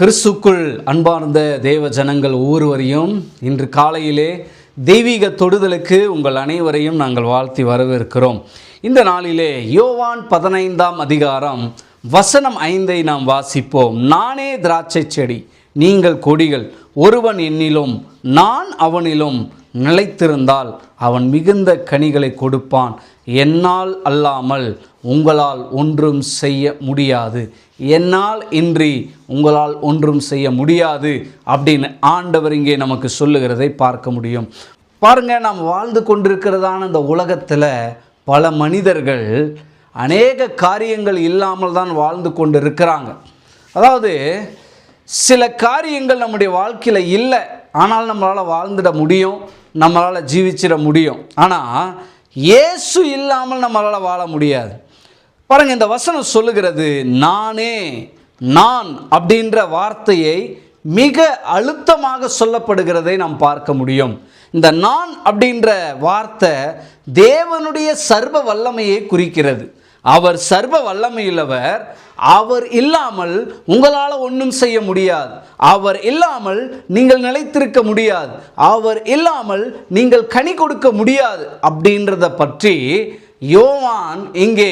கிறிஸ்துக்குள் அன்பார்ந்த தேவ ஜனங்கள் ஒவ்வொருவரையும் இன்று காலையிலே தெய்வீக தொடுதலுக்கு உங்கள் அனைவரையும் நாங்கள் வாழ்த்தி வரவேற்கிறோம். இந்த நாளிலே யோவான் பதினைந்தாம் அதிகாரம் வசனம் ஐந்தை நாம் வாசிப்போம். நானே திராட்சை செடி நீங்கள் கொடிகள் ஒருவன் என்னிலும் நான் அவனிலும் நிலைத்திருந்தால் அவன் மிகுந்த கனிகளை கொடுப்பான். என்னால் அல்லாமல் உங்களால் ஒன்றும் செய்ய முடியாது. என்னால் இன்றி உங்களால் ஒன்றும் செய்ய முடியாது அப்படின்னு ஆண்டவர் இங்கே நமக்கு சொல்லுகிறதை பார்க்க முடியும். பாருங்க நாம் வாழ்ந்து கொண்டிருக்கிறதான இந்த உலகத்தில் பல மனிதர்கள் அநேக காரியங்கள் இல்லாமல் தான் வாழ்ந்து கொண்டு இருக்கிறாங்க அதாவது சில காரியங்கள் நம்முடைய வாழ்க்கையில் இல்லை. ஆனால் நம்மளால் வாழ்ந்துட முடியும் நம்மளால் ஜீவிச்சிட முடியும். ஆனால் இயேசு இல்லாமல் நம்மளால் வாழ முடியாது. பாருங்க இந்த வசனம் சொல்லுகிறது நானே நான் அப்படின்ற வார்த்தையை மிக அழுத்தமாக சொல்லப்படுகிறதை நாம் பார்க்க முடியும். இந்த நான் அப்படின்ற வார்த்தை தேவனுடைய சர்வ வல்லமையை குறிக்கிறது. அவர் சர்வ வல்லமையுள்ளவர் அவர் இல்லாமல் உங்களால் ஒன்றும் செய்ய முடியாது. அவர் இல்லாமல் நீங்கள் நிலைத்திருக்க முடியாது. அவர் இல்லாமல் நீங்கள் கனி கொடுக்க முடியாது அப்படின்றத பற்றி யோவான் இங்கே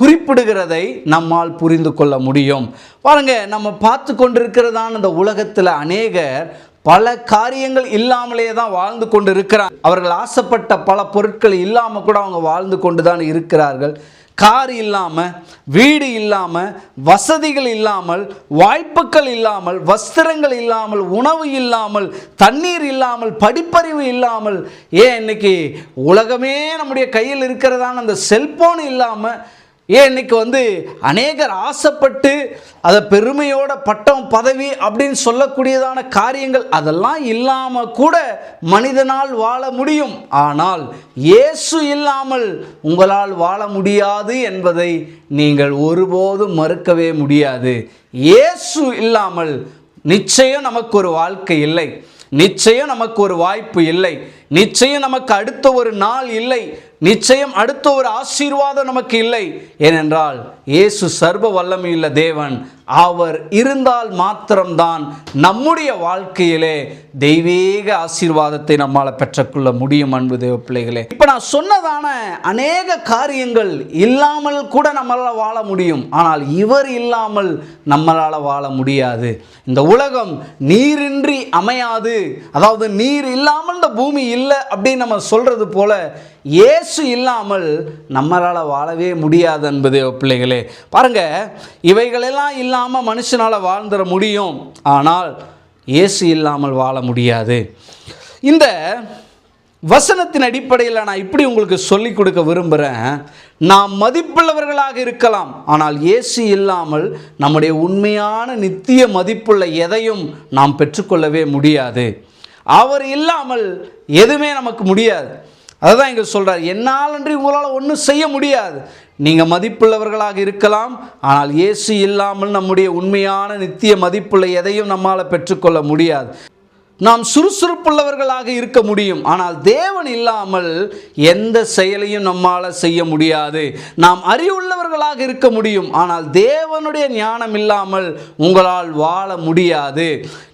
குறிப்பிடுகிறதை நம்மால் புரிந்து கொள்ள முடியும். பாருங்க நம்ம பார்த்து கொண்டிருக்கிறதான இந்த உலகத்தில் அநேகர் பல காரியங்கள் இல்லாமலே தான் வாழ்ந்து கொண்டு இருக்கிறார் அவர்கள் ஆசைப்பட்ட பல பொருட்கள் இல்லாமல் கூட அவங்க வாழ்ந்து கொண்டு தான் இருக்கிறார்கள். கார் இல்லாமல் வீடு இல்லாமல் வசதிகள் இல்லாமல் வாய்ப்புகள் இல்லாமல் வஸ்திரங்கள் இல்லாமல் உணவு இல்லாமல் தண்ணீர் இல்லாமல் படிப்பறிவு இல்லாமல் ஏன் இன்னைக்கு உலகமே நம்முடைய கையில் இருக்கிறதான அந்த செல்போன் இல்லாமல் ஏன் இன்னைக்கு வந்து அநேகர் ஆசைப்பட்டு அதை பெருமையோட பட்டம் பதவி அப்படின்னு சொல்லக்கூடியதான காரியங்கள் அதெல்லாம் இல்லாமல் கூட மனிதனால் வாழ முடியும். ஆனால் இயேசு இல்லாமல் உங்களால் வாழ முடியாது என்பதை நீங்கள் ஒருபோதும் மறுக்கவே முடியாது. இயேசு இல்லாமல் நிச்சயம் நமக்கு ஒரு வாழ்க்கை இல்லை. நிச்சயம் நமக்கு ஒரு வாய்ப்பு இல்லை. நிச்சயம் நமக்கு அடுத்த ஒரு நாள் இல்லை. நிச்சயம் அடுத்த ஒரு ஆசீர்வாதம் நமக்கு இல்லை. ஏனென்றால் இயேசு சர்வ வல்லமையுள்ள தேவன். அவர் இருந்தால் மாத்திரம்தான் நம்முடைய வாழ்க்கையிலே தெய்வீக ஆசீர்வாதத்தை நம்மால் பெற்றுக்கொள்ள முடியும் அன்பு தேவ பிள்ளைகளே. இப்போ நான் சொன்னதான அநேக காரியங்கள் இல்லாமல் கூட நம்மளால் வாழ முடியும். ஆனால் இவர் இல்லாமல் நம்மளால் வாழ முடியாது. இந்த உலகம் நீரின்றி அமையாது. அதாவது நீர் இல்லாமல் இந்த பூமி இல்லை அப்படின்னு நம்ம சொல்றது போல இயேசு இல்லாமல் நம்மளால் வாழவே முடியாது என்பது பிள்ளைகளே. பாருங்க இவைகளெல்லாம் இல்லாமல் மனுஷனால் வாழ்ந்துட முடியும். ஆனால் இயேசு இல்லாமல் வாழ முடியாது. இந்த வசனத்தின் அடிப்படையில் நான் இப்படி உங்களுக்கு சொல்லி கொடுக்க விரும்புகிறேன் நாம் மதிப்புள்ளவர்களாக இருக்கலாம் ஆனால் இயேசு இல்லாமல் நம்முடைய உண்மையான நித்திய மதிப்புள்ள எதையும் நாம் பெற்றுக்கொள்ளவே முடியாது. அவர் இல்லாமல் எதுவுமே நமக்கு முடியாது. அதுதான் இங்கே சொல்கிறார் என்னால் அன்றி உங்களால் ஒன்றும் செய்ய முடியாது. நீங்கள் மதிப்புள்ளவர்களாக இருக்கலாம். ஆனால் இயேசு இல்லாமல் நம்முடைய உண்மையான நித்திய மதிப்புள்ள எதையும் நம்மால் பெற்றுக்கொள்ள முடியாது. நாம் சுறுசுறுப்புள்ளவர்களாக இருக்க முடியும். ஆனால் தேவன் இல்லாமல் எந்த செயலையும் நம்மால் செய்ய முடியாது. நாம் அறிவுள்ளவர்களாக இருக்க முடியும். ஆனால் தேவனுடைய ஞானம் இல்லாமல் உங்களால் வாழ முடியாது.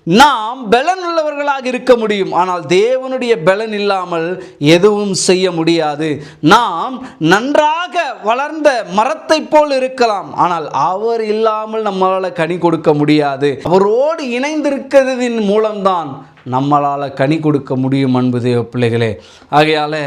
நாம் பலன் உள்ளவர்களாக இருக்க முடியும். ஆனால் தேவனுடைய பலன் இல்லாமல் எதுவும் செய்ய முடியாது. நாம் நன்றாக வளர்ந்த மரத்தை போல் இருக்கலாம். ஆனால் அவர் இல்லாமல் நம்மளால் கனி கொடுக்க முடியாது. அவரோடு இணைந்திருக்கிறதின் மூலம்தான் நம்மளால் கனி கொடுக்க முடியும் அன்பு தேவ பிள்ளைகளே. ஆகையால்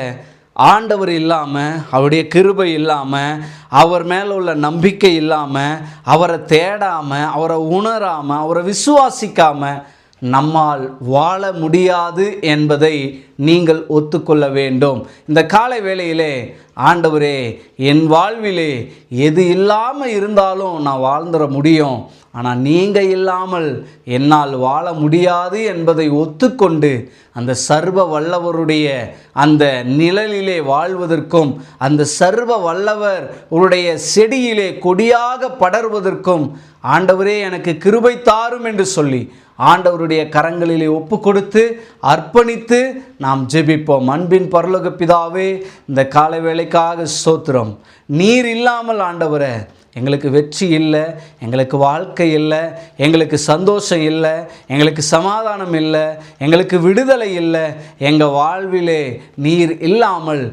ஆண்டவர் இல்லாமல் அவருடைய கிருபை இல்லாமல் அவர் மேலே உள்ள நம்பிக்கை இல்லாமல் அவரை தேடாமல் அவரை உணராமல் அவரை விசுவாசிக்காமல் நம்மால் வாழ முடியாது என்பதை நீங்கள் ஒத்துக்கொள்ள வேண்டும். இந்த காலை வேளையிலே ஆண்டவரே என் வாழ்விலே எது இல்லாமல் இருந்தாலும் நான் வாழ்ந்துட முடியும். ஆனால் நீங்கள் இல்லாமல் என்னால் வாழ முடியாது என்பதை ஒத்துக்கொண்டு அந்த சர்வ வல்லவருடைய அந்த நிழலிலே வாழ்வதற்கும் அந்த சர்வ வல்லவர் உடைய செடியிலே கொடியாக படர்வதற்கும் ஆண்டவரே எனக்கு கிருபை தாரும் என்று சொல்லி ஆண்டவருடைய கரங்களிலே ஒப்பு கொடுத்து அர்ப்பணித்து நாம் ஜெபிப்போம். அன்பின் பரலோக பிதாவே இந்த காலை வேளைக்காக சோத்திரம் நீர் இல்லாமல் ஆண்டவரை எங்களுக்கு வெற்றி இல்லை எங்களுக்கு வாழ்க்கை இல்லை எங்களுக்கு சந்தோஷம் இல்லை எங்களுக்கு சமாதானம் இல்லை எங்களுக்கு விடுதலை இல்லை. எங்கள் வாழ்விலே நீர் இல்லாமல்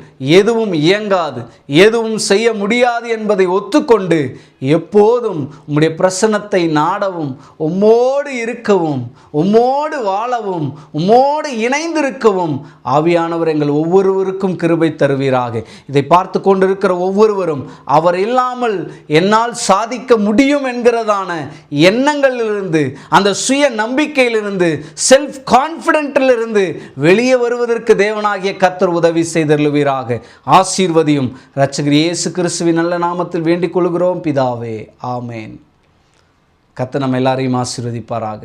எதுவும் இயங்காது எதுவும் செய்ய முடியாது என்பதை ஒத்துக்கொண்டு எப்போதும் உம்முடைய பிரசன்னத்தை நாடவும் உம்மோடு இருக்கவும் உம்மோடு வாழவும் உம்மோடு இணைந்திருக்கவும். ஆவியானவர் எங்கள் ஒவ்வொருவருக்கும் கிருபை தருவீராக. இதை பார்த்து கொண்டிருக்கிற ஒவ்வொருவரும் அவர் இல்லாமல் என்னால் சாதிக்க முடியும் என்கிறதான எண்ணங்களிலிருந்து அந்த சுய நம்பிக்கையிலிருந்து செல்ஃப் கான்ஃபிடென்ட்டிலிருந்து வெளியே வருவதற்கு தேவனாகிய கத்தர் உதவி செய்தருளுவீராக. ஆசீர்வதியும் ரச்சகர் இயேசு கிறிஸ்துவின் நல்ல நாமத்தில் வேண்டிக் கொள்கிறோம். பிதாவே ஆமேன். கத்த நம்ம எல்லாரையும் ஆசீர்வதிப்பாராக.